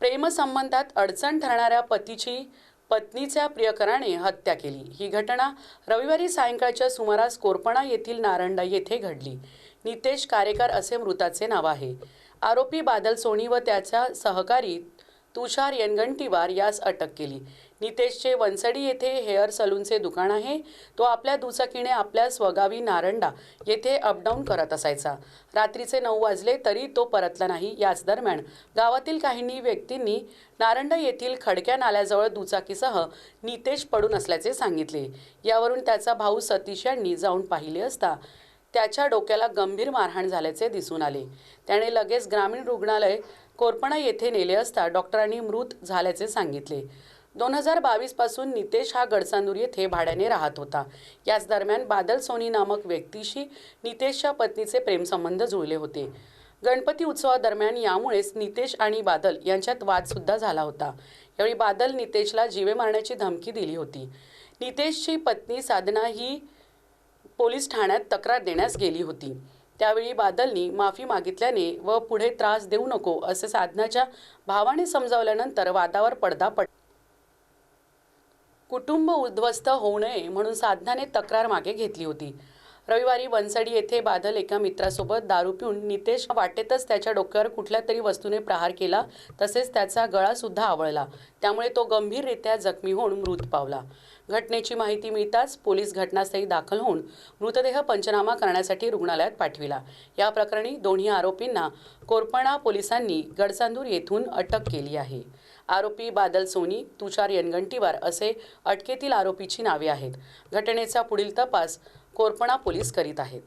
प्रेमसंबंधात अडचण ठरणाऱ्या पतीची पत्नीच्या प्रियकराने हत्या केली. ही घटना रविवारी सायंकाळच्या सुमारास कोरपणा येथील नारंडा येथे घडली. नितेश कारेकर असे मृताचे नाव आहे. आरोपी बादल सोनी व त्याचा सहकारी तुषार यनगंटीवार यास अटक केली. नितेशचे वनसडी येथे हेअर सलूनचे दुकान आहे. तो आपल्या दुचाकीने आपल्या स्वगावी नारंडा येथे अपडाऊन करत असायचा. रात्रीचे नऊ वाजले तरी तो परतला नाही. याच दरम्यान गावातील काहींनी व्यक्तींनी नारंडा येथील खडक्या नाल्याजवळ दुचाकीसह नितेश पडून असल्याचे सांगितले. यावरून त्याचा भाऊ सतीश यांनी जाऊन पाहिले असता त्याच्या डोक्याला गंभीर मारहाण झाल्याचे दिसून आले. त्याने लगेच ग्रामीण रुग्णालय कोरपणा येथे नेले असता डॉक्टरांनी मृत झाल्याचे सांगितले. दोन हजार बावीसपासून नितेश हा गडसानूर येथे भाड्याने राहत होता. याच दरम्यान बादल सोनी नामक व्यक्तीशी नितेशच्या पत्नीचे प्रेमसंबंध जुळले होते. गणपती उत्सवादरम्यान यामुळेच नितेश आणि बादल यांच्यात वादसुद्धा झाला होता. यावेळी बादल नितेशला जीवे मारण्याची धमकी दिली होती. नितेशची पत्नी साधना ही पोलीस ठाण्यात तक्रार देण्यास गेली होती. त्यावेळी बादलनी माफी मागितल्याने व पुढे त्रास देऊ नको असे साधनाच्या भावाने समजावल्यानंतर वादावर पडदा पड कुटुंब उद्ध्वस्त होऊ नये म्हणून साधनाने तक्रार मागे घेतली होती. रविवारी वनसडी येथे बादल एका मित्रासोबत दारू पिऊन नितेश वाटेतच त्याच्या डोक्यावर कुठल्या तरी वस्तूने प्रहार केला तसेच त्याचा गळा सुद्धा आवळला. त्यामुळे तो गंभीररित्या जखमी होऊन मृत पावला. घटनेची माहिती मिळताच पोलीस घटनास्थळी दाखल होऊन मृतदेह पंचनामा करण्यासाठी रुग्णालयात पाठविला. या प्रकरणी दोन्ही आरोपींना कोरपणा पोलिसांनी गडचांदूर येथून अटक केली आहे. आरोपी बादल सोनी तुषार यनगंटीवार असे अटकेतील आरोपीची नावे आहेत. घटनेचा पुढील तपास कोरपणा पोलीस करीत आहेत.